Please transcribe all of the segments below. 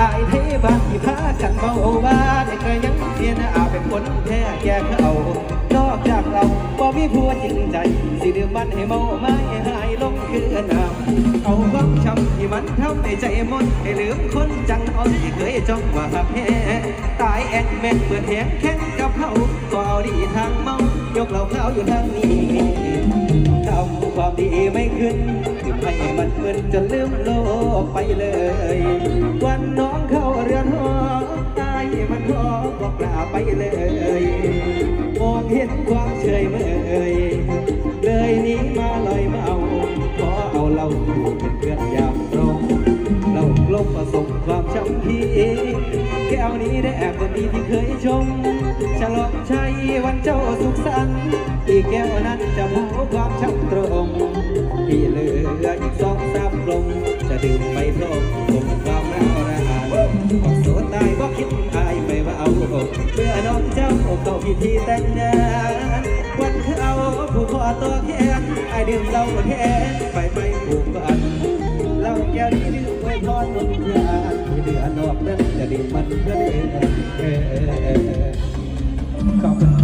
อายเทบาที่พากันเบาว่าเด็ก็ยังเพียนอาเป็นคนแท้แก่เขานอกจากเราบ่มีผัวจริงใจ สิดือมันให้เมาไม่หายลงคือน้ำเอาความช้ำที่มันทำในใจมนให้ลืมคนจังเอาที่เคยจ้องว่าแพ้ตายแอนแม่นเปิดแหงแข้งกับเขาก็เอาดีทางเมายกเราเข้าอยู่ทางนี้ ทำความดีไม่ขึ้นถึงให้มันเพื่อนจนลืมโลกไปเลย วันน้องเข้าเรือนหอตายมันขอบอกลาไปเลยมองเห็นความเฉยเมยเลยนี้มาลอยมาเอาขอเอาเราอยู่เป็นเพื่อนยามตรงเราลบประสมความช้ำพี่แก้วนี้ได้แอบคนดีที่เคยชมฉลองชัยวันเจ้าสุขสันต์อีกแก้วนั้นจะเผาความช้ำ เมื่อน้องเจ้าอกตกพิธีแต่งงานวันเอาผู้พ่อตัวแค่ไอเดื่มเหล้าแท้ไปไปผูกพันเราแก้วนี้ดื่มไว้พรนมเพื่เดือนนอกนั้นจะดื่มมันก็เดือนขอบคุณ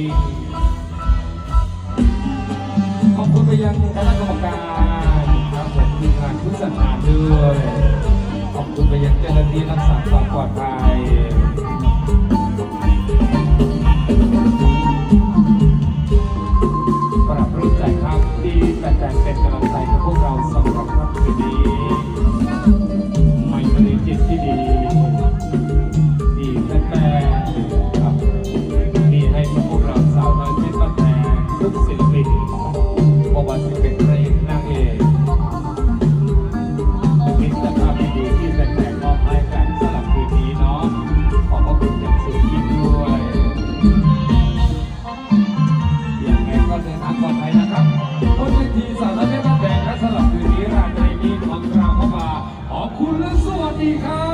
ีขอบคุณไปยังคณะกรรมการครับผมทีมงานผู้สถานด้วย ขอบคุณไปยังเจ้าหน้าที่รักษาความปลอดภัย ทุกศิลปินบอกว่าจะเป็นพระเอกนางเอกมิตรภาพดีที่แฟนๆมอบให้กันสำหรับคืนนี้เนาะขอบพระคุย่งสูงยิ่ด้วยยังไงก็เดินทางปอดภันะครับบนเวทีสารเทศแดงและสำหรับคืนนี้ราตรีนี้ของเราเข้มาขอบคุณและสวัสดีครับ